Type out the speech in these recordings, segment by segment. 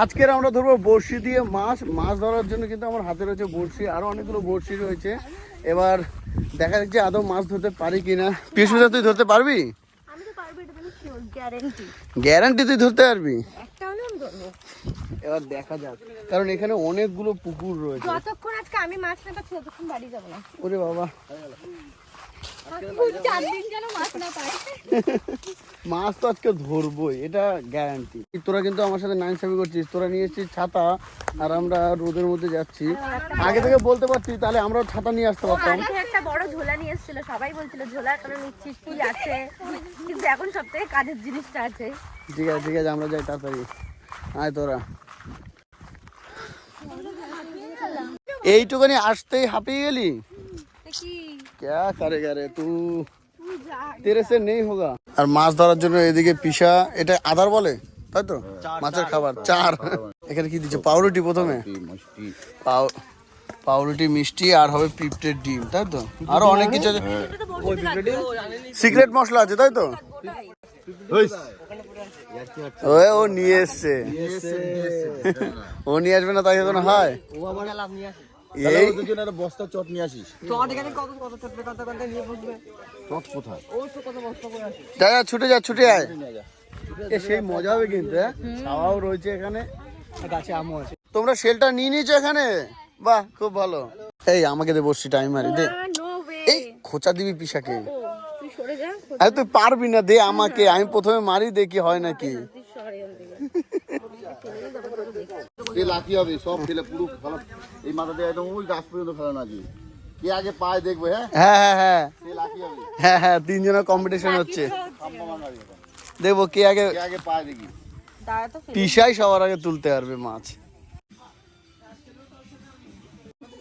আজকের আমরা ধরবো বড়শি দিয়ে মাছ। মাছ ধরার জন্য কিন্তু আমার হাতে রয়েছে বড়শি আরও অনেকগুলো বড়শি রয়েছে। এবার দেখা যাচ্ছে আদৌ মাছ ধরতে পারি কিনা। পিসুদা তুই ধরতে পারবি? গ্যারেন্টি গ্যারান্টি তুই ধরতে পারবি? এবার দেখা যাক কারণ এখানে অনেকগুলো পুকুর রয়েছে। যতক্ষণ আজকে আমি মাছ না পাচ্ছি ততক্ষণ বাড়ি যাব না। ওরে বাবা। চার দিন যেন মাছ না পাই মাছ তো আজকে ধরবোই এটা গ্যারান্টি তোরা কিন্তু আমার সাথে নাইন সাবি করছিস তোরা নিয়ে এসছিস ছাতা আর আমরা রোদের মধ্যে যাচ্ছি। আগে থেকে বলতে পারছি তাহলে আমরা ছাতা নিয়ে আসতে পারতাম। একটা বড় ঝোলা নিয়ে এসেছিল সবাই বলছিল ঝোলা কেন নিচ্ছিস কি আছে? কিন্তু এখন সব থেকে কাজের জিনিসটা আছে। ঠিক আছে ঠিক আছে আমরা যাই তাড়াতাড়ি। আয় তোরা। এইটুকুনি আসতেই হাঁপিয়ে গেলি? কে? কারে করে তুই তেরেসে নেই হোগা। আর মাছ ধরার জন্য এদিকে পিসা এটা আদার বলে তাই তো? মাছের খাবার চার। এখানে কি দিচ্ছে? পাউরুটি প্রথমে। পাউ পাউরুটি মিষ্টি আর হবে পিঁপড়ের ডিম তাই তো? আরও অনেক কিছু আছে। সিক্রেট মশলা আছে তাই তো? ও নিয়ে এসছে। ও নিয়ে আসবে না তাই এখন হয়। এই বস্তা চট নিয়ে আসিস। চট এখানে কত কত চট কত কত নিয়ে বসবে? কোথায়? যা যা ছুটে যা ছুটে আয়। এ সেই মজা হবে কিন্তু হ্যাঁ? ছাওয়াও রয়েছে এখানে গাছে আমও আছে। তোমরা সেলটা নিয়ে নিয়েছো এখানে? বাহ খুব ভালো। এই আমাকে দে বসছি টাইম মারি দে এই খোঁচা দিবি পিসাকে তুই আরে তুই পারবি না দে আমাকে। আমি প্রথমে মারি দেখি হয় নাকি। তুই সরে লাকি হবে সব ফেলে পুরো ফেলা এই মাথা দিয়ে একদম ওই গাছ পর্যন্ত ফেলা না কে আগে পায় দেখবে হ্যাঁ? হ্যাঁ হ্যাঁ হ্যাঁ। সে লাকি হবে? হ্যাঁ হ্যাঁ তিনজনের কম্পিটিশন হচ্ছে। দেখব কে আগে আগে পায় দেখি। পিসাই সবার আগে তুলতে পারবে মাছ।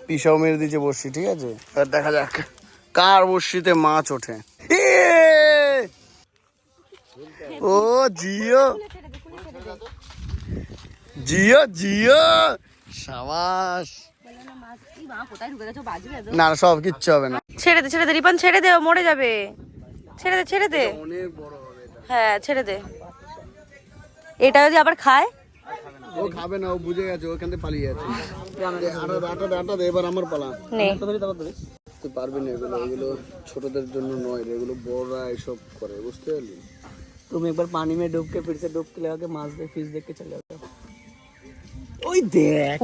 পিসাও মেরে দিয়েছে বর্ষি ঠিক আছে? এবার দেখা যাক কার বর্ষিতে মাছ ওঠে। ও জিও। জিও জিও। সাবাস কোথায় ঢুকে গেছো বাজবে না সব কিচ্ছু হবে না। ছেড়ে দে ছেড়ে দে ছেড়ে দে ও মরে যাবে। ছেড়ে দে ছেড়ে দে। হ্যাঁ ছেড়ে দে। এটা যদি আবার খায়? ও খাবে না ও বুঝে গেছে পালিয়ে আমার পালা। তুই পারবি না এগুলো এগুলো ছোটদের জন্য নয় এগুলো বড়রা এসব করে বুঝতে পারলি? তুমি একবার পানি মে ডুবকে ফিরছে ডুবতে ডুবকে মাছ দিয়ে ফিস দেখে চলে যাবে? ওই দেখ।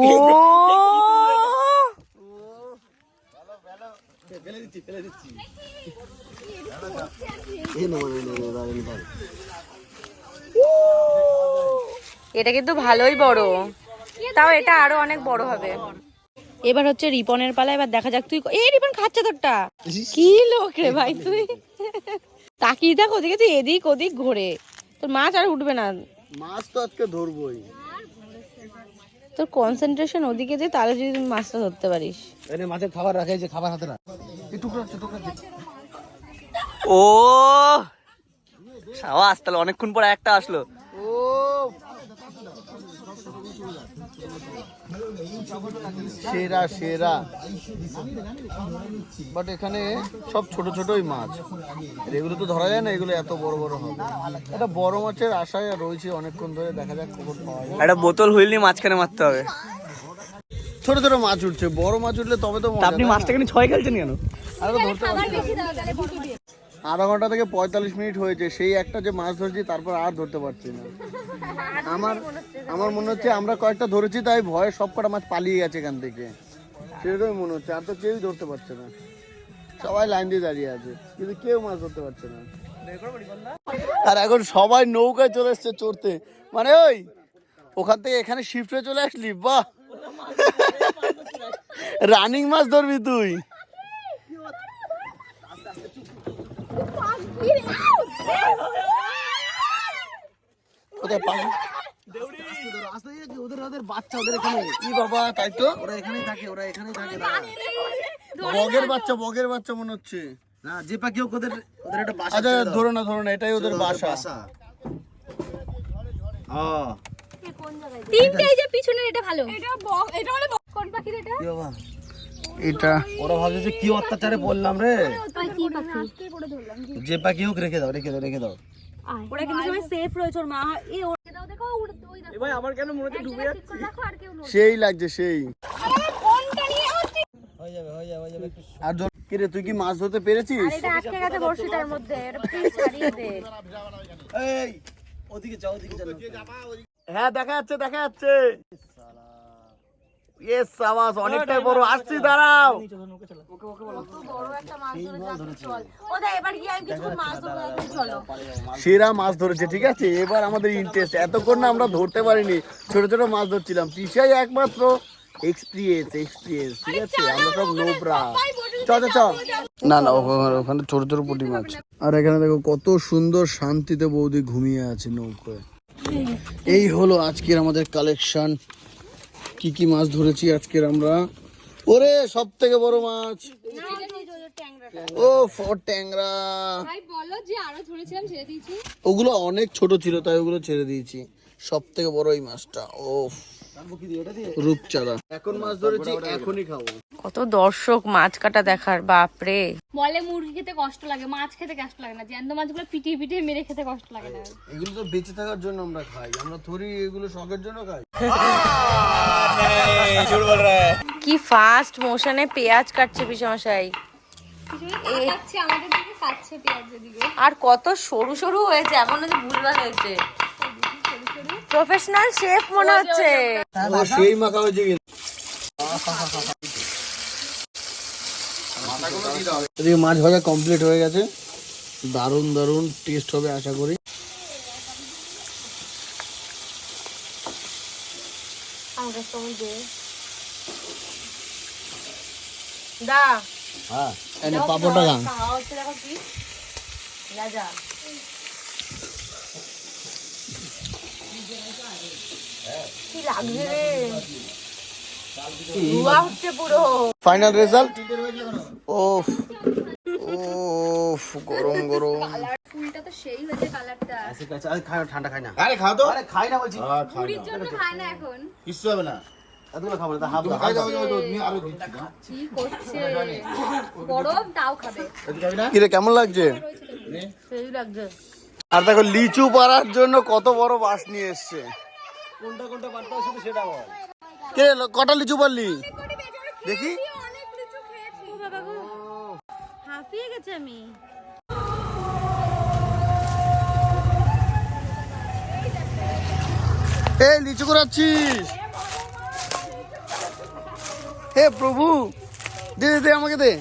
এটা কিন্তু ভালোই বড়। তাও এটা আরও অনেক বড় হবে। এবার হচ্ছে রিপনের পালা এবার দেখা যাক তুই এই রিপন খাচ্ছে তোরটা। কি লোক রে ভাই তুই? তাকিয়ে দেখ ওদিকে তুই এদিক ওদিক ঘোরে। তোর মাছ আর উঠবে না। মাছ তো আজকে ধরবোই। তোর কনসেন্ট্রেশন ওদিকে দিয়ে তাহলে যদি তুমি মাছটা ধরতে পারিস। এনে মাছের খাবার রাখে যে খাবার হাতে না এই টুকরা টুকরা ও! সাবাস তাহলে অনেকক্ষণ পর একটা আসলো। সেরা সেরা। বাট এখানে সব ছোট ছোটই মাছ। আর এগুলো তো ধরা যায় না এগুলো এত বড় বড় হবে। এটা বড় মাছের আশায় রয়েছে অনেকক্ষণ ধরে দেখা যাক খবর পাওয়া যায়। একটা বোতল হুইল নিয়ে মাঝখানে মারতে হবে। ছোট ছোট মাছ উঠছে বড় মাছ উঠলে তবে তো আপনি? মাছটা কিন্তু ছয় খেলছেন কেন? আরে ধরতে। আধা ঘণ্টা থেকে পঁয়তাল্লিশ মিনিট হয়েছে, সেই একটা যে মাছ ধরছি তারপর আর ধরতে পারছি না। আমার আমার মনে হচ্ছে আমরা কয়েকটা ধরেছি, তাই ভয়ে সব কটা মাছ পালিয়ে গেছে এখান থেকে। সেরকমই মনে হচ্ছে, আর তো কেউই ধরতে পারছে না। সবাই লাইন দিয়ে দাঁড়িয়ে আছে, কিন্তু কেউ মাছ ধরতে পারছে না। আর এখন সবাই নৌকায় চলে এসছে চড়তে। মানে ওই, ওখান থেকে এখানে শিফট চলে আসলি, বাহ! রানিং মাছ ধরবি তুই। কোথায় পাবো ওদের ওদের বাচ্চা ওদের এখানে কি বাবা তাই তো? ওরা এখানেই থাকে ওরা এখানেই থাকে বগের বাচ্চা বগের বাচ্চা মনে হচ্ছে। না যে পাখি হোক ওদের ওদের একটা বাসা আচ্ছা ধরো না ধরো না এটাই ওদের বাসা। হ্যাঁ তিনটে এই যে পিছনের এটা ভালো। এটা এটা হলো কোন পাখির এটা? বাবা। এটা ওরা ভাবছে যে কি অত্যাচারে বললাম রে। যে পাখি হোক রেখে দাও রেখে দাও রেখে দাও। ওরা কিন্তু সবাই সেফ রয়েছে ওর মা এ ওর দাও দেখো ওই দেখো। এবার আমার কেন মনে হচ্ছে ডুবে জায়গায় ঠিক করে রাখো, আর কেউ নড়বে সেই লাগছে সেই। না। আরে ফোনটা নিয়ে হচ্ছে। হয়ে যাবে হয়ে যাবে হয়ে যাবে আর কিরে তুই কি মাছ ধরতে পেরেছিস? আর এটা আটকে গেছে বড়শিটার মধ্যে এটা প্লিজ ছাড়িয়ে দে। এই ওদিকে যাও ওদিকে যাও। হ্যাঁ দেখা যাচ্ছে দেখা যাচ্ছে। ইয়েস আওয়াজ অনেকটাই বড়। আসছি দাঁড়াও। বড় একটা মাছ ধরে যাচ্ছে চল। ও দা এবার গিয়ে আমি কিছু মাছ ধরে আসব, চলো। সেরা মাছ ধরেছে ঠিক আছে? এবার আমাদের ইন্টারেস্ট এতক্ষণ না আমরা ধরতে পারিনি। ছোট ছোট মাছ ধরছিলাম। পিসাই একমাত্র এক্সপিরিয়েন্স এক্সপিরিয়েন্স ঠিক আছে? আমরা সব নোবরা। চ চ চ না না ওখানে ওখানে ছোট ছোট পুঁটি মাছ। আর এখানে দেখো কত সুন্দর শান্তিতে বৌদি ঘুমিয়ে আছে নৌকোয়। এই হলো আজকের আমাদের কালেকশন কি কি মাছ ধরেছি আজকের আমরা? ওরে সব থেকে বড় মাছ। ও ফর ট্যাংরা। ভাই বলো যে আরও ধরেছিলাম ছেড়ে দিয়েছি। ওগুলো অনেক ছোট ছিল তাই ওগুলো ছেড়ে দিয়েছি। সব থেকে বড় এই মাছটা ও রূপচাঁদা। এখন মাছ ধরেছি এখনই খাব। কত দর্শক মাছ কাটা দেখার বাপরে। বলে মুরগি খেতে কষ্ট লাগে মাছ খেতে কষ্ট লাগে না। জ্যান্ত মাছগুলো পিটিয়ে পিটিয়ে মেরে খেতে কষ্ট লাগে না। এগুলো তো বেঁচে থাকার জন্য আমরা খাই। আমরা থরি এগুলো শখের জন্য খাই। কি ফাস্ট মোশনে পেঁয়াজ কাটছে পিসমশাই। আর কত সরু সরু হয়েছে এমন হচ্ছে ভুলভাল হয়েছে। প্রফেশনাল শেফ মনে হচ্ছে। ও সেই মাখা হয়েছে কিন্তু মাছ ভাজা কমপ্লিট হয়ে গেছে দারুণ দারুণ টেস্ট হবে আশা করি। দা। হ্যাঁ। এনে পাপড়টা গান খাওয়া হচ্ছে দেখো কি। যা যা কি লাগছে রে? ধোয়া হচ্ছে পুরো। ফাইনাল রেজাল্ট ওফ ওফ গরম গরম। ফুলটা তো সেই হয়েছে কালারটা ঠান্ডা খাই না। আরে খাও তো। আরে খাই না বলছি। পুরীর জন্য খায় না এখন। কিচ্ছু হবে না। এতগুলো খাব না হাফ খাই যাও যাও যাও, তুমি আরও দিচ্ছি কি করছে? গরম তাও খাবে। তুই খাবি কিরে কেমন লাগছে? সেই লাগছে। আর দেখো লিচু পাড়ার জন্য কত বড় বাস নিয়ে এসছে। কোনটা কোনটা পারতে শুধু সেটা বল। কে কটা লিচু পারলি? দেখি। অনেক লিচু খেয়েছি হাঁপিয়ে গেছে আমি। এ লিচু করাচ্ছিস হে প্রভু দে দে, দে আমাকে দে।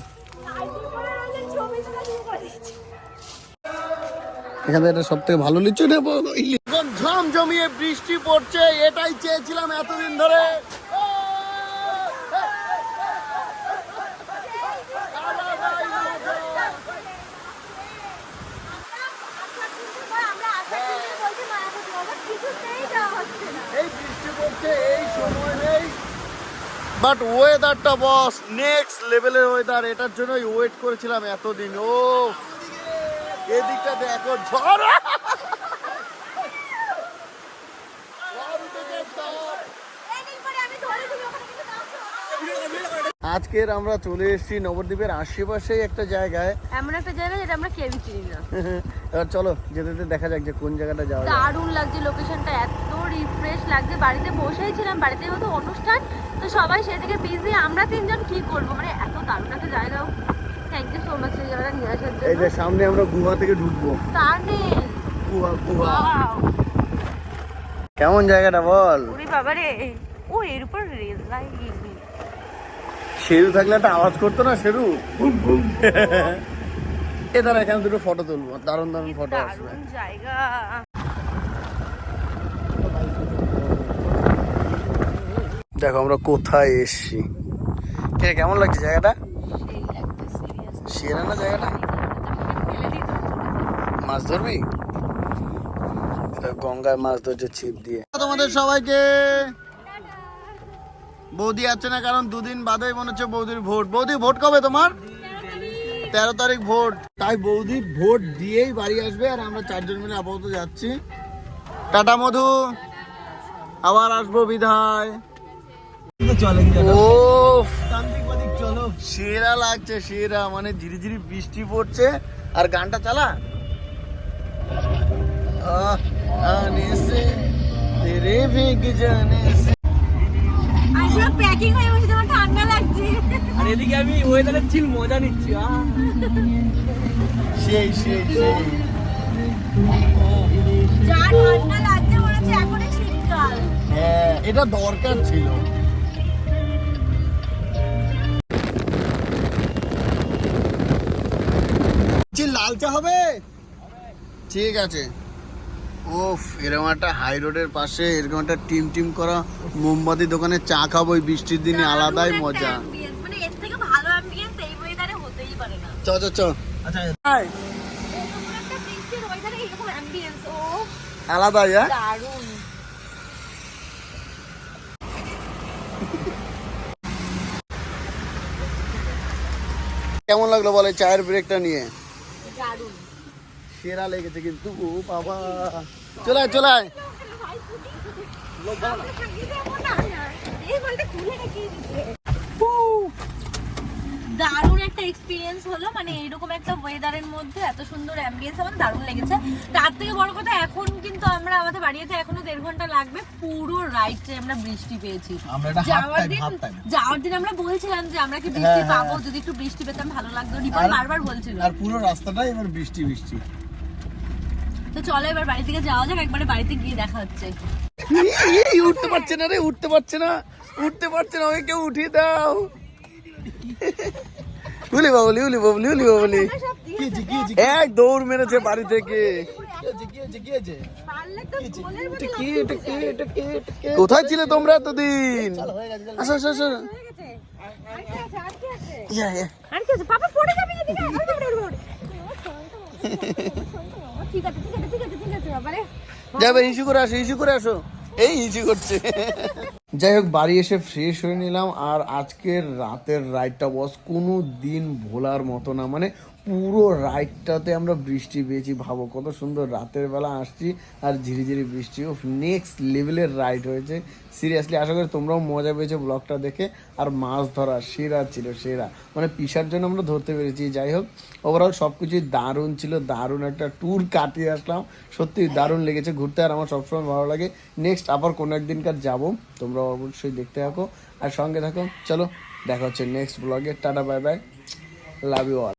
এখানে এটা সব থেকে ভালো লিচু নেব। এখন ঝম জমিয়ে বৃষ্টি পড়ছে, এটাই চেয়েছিলাম এতদিন ধরে। এই সময় বাট ওয়েদারটা বস নেক্সট লেভেলের ওয়েদার এটার জন্যই ওয়েট করেছিলাম এতদিন। ও এদিকটা দেখো ঝড়। আজকের আমরা চলে এসেছি নবদ্বীপের আশেপাশে একটা জায়গায়। এমন একটা জায়গা যেটা আমরা কেউই চিনি না। এবার চলো যেতে যেতে দেখা যাক যে কোন জায়গাটা যাওয়া যায়। দারুণ লাগছে লোকেশনটা এত রিফ্রেশ লাগছে। বাড়িতে বসেই ছিলাম বাড়িতে হতো অনুষ্ঠান তো সবাই সেদিকে বিজি আমরা তিনজন কি করব? মানে এত দারুণ একটা জায়গা। থ্যাংক ইউ সো মাচ এই জায়গাটা নিয়ে আসার এই যে সামনে আমরা গুহা থেকে ঢুকবো। তার নেই গুহা। গুহা কেমন জায়গাটা বল? ওরে বাবা রে ও এর উপর রেল লাইট শেরু থাকলে একটা আওয়াজ করতো না শেরু? এ দাঁড়া এখানে দুটো ফটো তুলবো। দারুণ দারুণ ফটো আসবে জায়গা। দেখো আমরা কোথায় এসছি? কে কেমন লাগছে জায়গাটা? সেরা না জায়গাটা? মাছ ধরবি? গঙ্গায় মাছ ধরছে ছিপ দিয়ে। তোমাদের সবাইকে বৌদি আছে না কারণ দুদিন বাদেই মনে হচ্ছে বৌদির ভোট। বৌদি ভোট কবে তোমার? তেরো তারিখ ভোট। তাই বৌদি ভোট দিয়েই বাড়ি আসবে আর আমরা চারজন মিলে আপাতত যাচ্ছি। টাটা মধু। আবার আসব বিধায়। ও সেরা লাগছে সেরা। মানে ধীরে ধীরে বৃষ্টি পড়ছে। আর গানটা চালা? আহ পুরো প্যাকিং হয়ে বসে তোমার ঠান্ডা লাগছে। আর এদিকে আমি ওয়েদারের চিল মজা নিচ্ছি সেই সেই সেই। যা ঠান্ডা লাগছে মনে হচ্ছে এখনই শীতকাল। হ্যাঁ এটা দরকার ছিল। লাল চা হবে? ঠিক আছে। ওফ এরকম একটা হাই রোডের পাশে এরকম একটা টিম টিম করা মোমবাতি দোকানে চা খাব এই বৃষ্টির দিনে আলাদাই মজা। মানে এর থেকে ভালো অ্যাম্বিয়েন্স এই ওয়েদারে হতেই পারে না। চ চ চ। আচ্ছা ও। আলাদাই হ্যাঁ? কেমন লাগল বলে চায়ের ব্রেকটা নিয়ে? দারুণ। সেরা লেগেছে কিন্তু ও বাবা। চলায় চলায় দারুণ একটা এক্সপিরিয়েন্স হলো মানে এরকম একটা ওয়েদারের মধ্যে এত সুন্দর অ্যাম্বিয়েন্স আমার দারুণ লেগেছে। তার থেকে বড় কথা এখন কিন্তু আমরা আমাদের বাড়িতে এখনও দেড় ঘণ্টা লাগবে পুরো রাইটে আমরা বৃষ্টি পেয়েছি। যাওয়ার দিন যাওয়ার দিন আমরা বলছিলাম যে আমরা কি বৃষ্টি হ্যাঁ, পাবো যদি একটু বৃষ্টি পেতাম ভালো লাগতো। রিপন বারবার বলছিল। আর পুরো রাস্তাটাই এবার বৃষ্টি বৃষ্টি। তো চলো এবার বাড়ি থেকে যাওয়া যাক একবারে বাড়িতে গিয়ে দেখা হচ্ছে। উঠতে পারছে না রে উঠতে পারছে না। উঠতে পারছে না ওকে কেউ উঠিয়ে দাও। উলি বাবলি উলি বাবলি উলি বাবলি। এক দৌড় মেরেছে বাড়ি থেকে। কোথায় ছিলে তোমরা এতদিন? আসো আসো আসো। ইয়া, ইয়া। আর কি আছে পাপা পড়ে যাবে এদিকে আরে বাবা, বাবা, বাবা। ঠিক আছে ঠিক আছে ঠিক আছে ঠিক আছে বাবারে যাবে ইস্যু করে আসো, ইস্যু করে আসো। এই ইস্যু করছে। যাই হোক, বাড়ি এসে ফ্রেশ হয়ে নিলাম। আর আজকের রাতের রাইডটা বস কোনো দিন ভোলার মতো না। মানে পুরো রাইডটাতে আমরা বৃষ্টি পেয়েছি, ভাবো কত সুন্দর রাতের বেলা আসছি আর ঝিরিঝিরি বৃষ্টি। ও নেক্সট লেভেলের রাইড হয়েছে। সিরিয়াসলি আশা করি তোমরাও মজা পেয়েছ ব্লগটা দেখে। আর মাছ ধরা সেরা ছিল, সেরা। মানে পিসার জন্য আমরা ধরতে পেরেছি। যাই হোক ওভারঅল সব কিছুই দারুণ ছিল, দারুণ একটা ট্যুর কাটিয়ে আসলাম। সত্যি দারুণ লেগেছে ঘুরতে আর আমার সবসময় ভালো লাগে। নেক্সট আবার কোনো একদিনকার যাব, তোমরা অবশ্যই দেখতে থাকো। আর সঙ্গে থাকো, চলো, দেখা হচ্ছে নেক্সট ব্লগে tata bye bye love you all